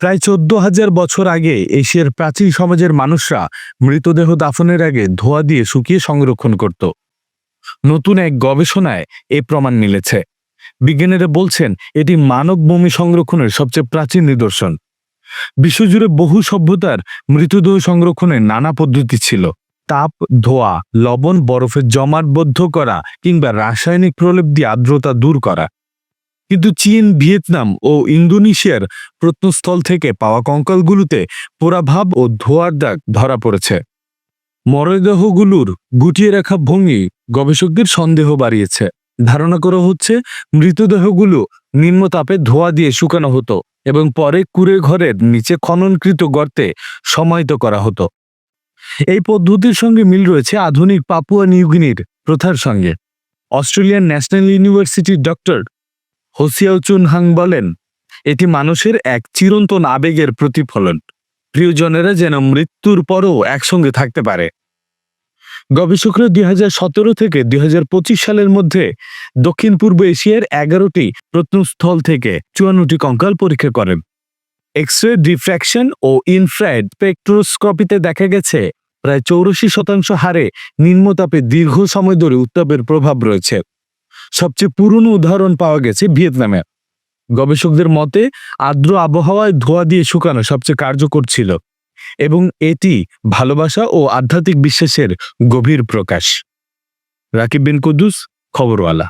প্রায় চোদ্দ হাজার বছর আগে এশিয়ার প্রাচীন সমাজের মানুষরা মৃতদেহ দাফনের আগে ধোয়া দিয়ে শুকিয়ে সংরক্ষণ করত। নতুন এক গবেষণায় এ প্রমাণ মিলেছে। বিজ্ঞানীরা বলছেন, এটি মানব ভূমি সংরক্ষণের সবচেয়ে প্রাচীন নিদর্শন। বিশ্বজুড়ে বহু সভ্যতার মৃতদেহ সংরক্ষণের নানা পদ্ধতি ছিল। তাপ, ধোয়া, লবণ, বরফে জমাটবদ্ধ করা কিংবা রাসায়নিক প্রলেপ দিয়ে আর্দ্রতা দূর করা। কিন্তু চীন, ভিয়েতনাম ও ইন্দোনেশিয়ার প্রত্নস্থল থেকে পাওয়া কঙ্কালগুলোতে পোড়াভাব ও ধোয়ার দাগ ধরা পড়েছে। মরদেহগুলোর গুটিয়ে রাখা ভঙ্গি গবেষকদের সন্দেহ বাড়িয়েছে। ধারণা করা হচ্ছে, মৃতদেহগুলো নিম্ন তাপে ধোয়া দিয়ে শুকানো হতো এবং পরে কুড়ে ঘরের নিচে খননকৃত গর্তে সমাহিত করা হতো। এই পদ্ধতির সঙ্গে মিল রয়েছে আধুনিক পাপুয়া নিউগিনির প্রথার সঙ্গে। অস্ট্রেলিয়ান ন্যাশনাল ইউনিভার্সিটির ডক্টর হোসিয়াও চুন হাং বলেন, এটি মানুষের এক চিরন্তন আবেগের প্রতিফলন। প্রিয়জনেরা যেন মৃত্যুর পরও একসঙ্গে থাকতে পারে। গবেষকরা দুই হাজার সতেরো থেকে দুই হাজার পঁচিশ সালের মধ্যে দক্ষিণ পূর্ব এশিয়ার এগারোটি প্রত্নস্থল থেকে চুয়ান্নটি কঙ্কাল পরীক্ষা করেন। এক্স রে ডিফ্র্যাকশন ও ইনফ্রারেড স্পেকট্রোস্কোপিতে দেখা গেছে, প্রায় চৌরাশি শতাংশ হারে নিম্নতাপে দীর্ঘ সময় ধরে উত্তাপের প্রভাব রয়েছে। সবচেয়ে পুরনো উদাহরণ পাওয়া গেছে ভিয়েতনামে। গবেষকদের মতে, আর্দ্র আবহাওয়ায় ধোয়া দিয়ে শুকানো সবচেয়ে কার্যকর ছিল এবং এটি ভালোবাসা ও আধ্যাত্মিক বিশ্বাসের গভীর প্রকাশ। রাকিব বিন কুদ্দুস, খবরওয়ালা।